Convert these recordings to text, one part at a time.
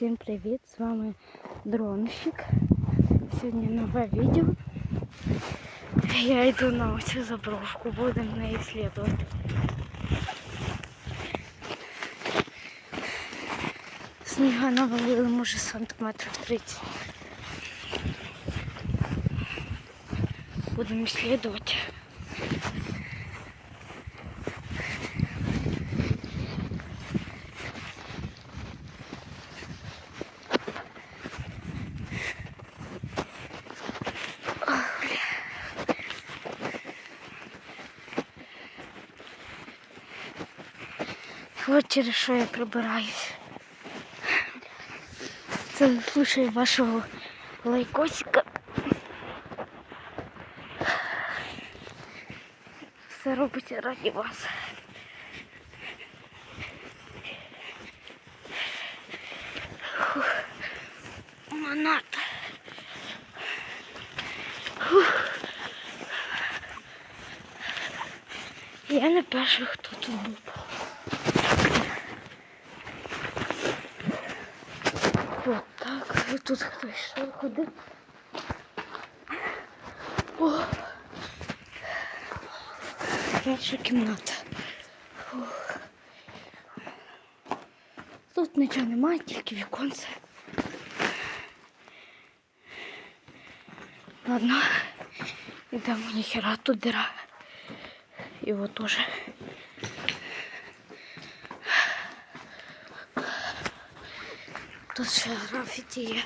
Всім привіт! З вами дронщик. Сьогодні нове відео. Я йду на оцю заброшку, будемо неї слідувати. Сніга навалили, може, сантиметрів 30. Будемо слідувати. Вот через що я прибираюсь. Це слушай вашого лайкосика. Все робиться раді вас. Фух. Монат. Я не перший, хто тут був. От так, і тут хтось ще ходив. О! Перша кімната. Фух. Тут нічого немає, тільки віконце. Ладно, ідемо ніхера тут дира. Його теж. Тут ще графіті є.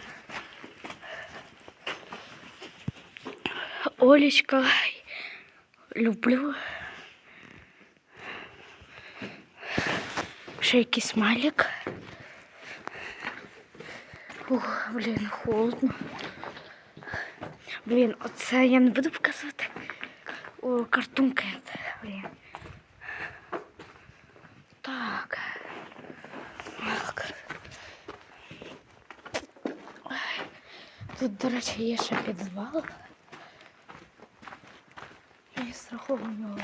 Олечка, люблю. Ще якийсь малік. Ух, блін, холодно. Блін, оце я не буду показувати. О, картунки. Блін. Тут, до речі, є ще підвал. І страховано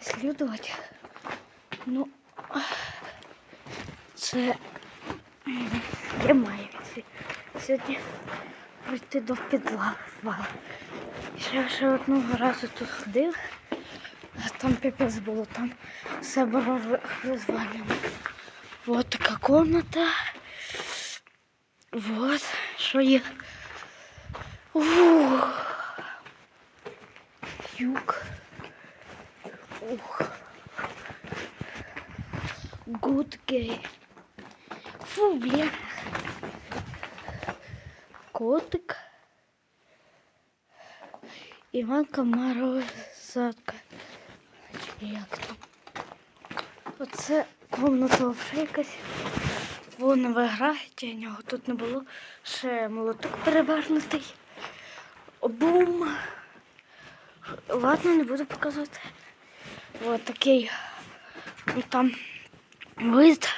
слідувати. Ну, це я маю сьогодні прийти до підвалу. Ще, ще одного разу тут ходив, а там піпець було, там все було розвалено. Вот така комната. Вот, що є. Ух. Юг. Ух. Good gay. Фу, блін. Котик. Іванка Морозатка. Як там? Оце комната якась. Вон грають, а нього тут не було. Ще молоток перевернутий. Бум. Ладно, не буду показувати. Ось такий ну, там вид.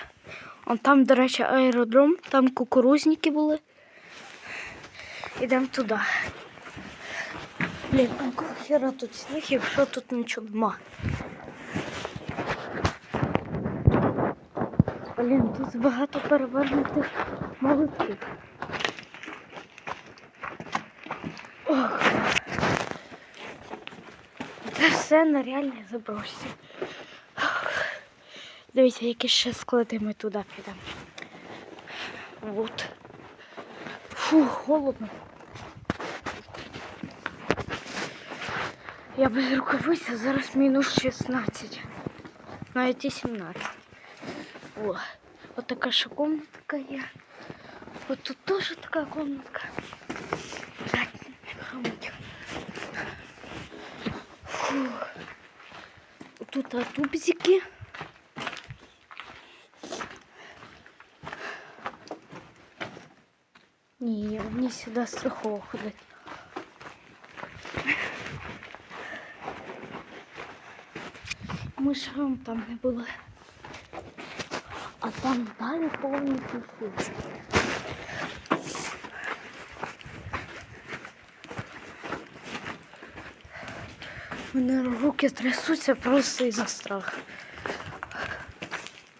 Он там, до речі, аеродром, там кукурузники були. Ідемо туди. Блін, якого хера тут сніг, якщо тут нічого нема. Блін, тут багато перевернутих молотків. Ох. Це все на реальній заброшці. Дивіться, які ще склади ми туди підемо. Вот. Фу, холодно. Я без рукавиць, зараз мінус 16. Навіть і 17. О, от така ще комнатка є. От тут теж така комнатка. Так, хамуть. Фу. Тут а, тубзики. Ні, мені сюди страхово ходить. Ми там не були. А там далі повністю У мене руки трясуться просто із-за страху.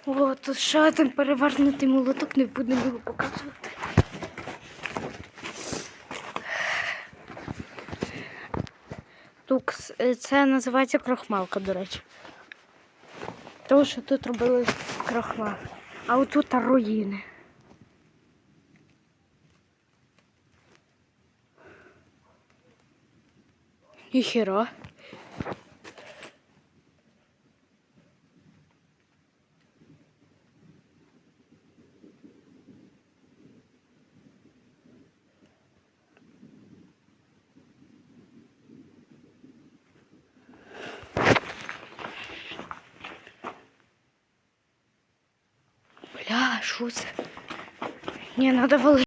О, тут ще один перевернутий молоток, не будемо його показувати. Тут е, це називається крохмалка, до речі. Тому що тут робили крохмал. А отут руїни. Ніхіра. Бля, Не, надо валити.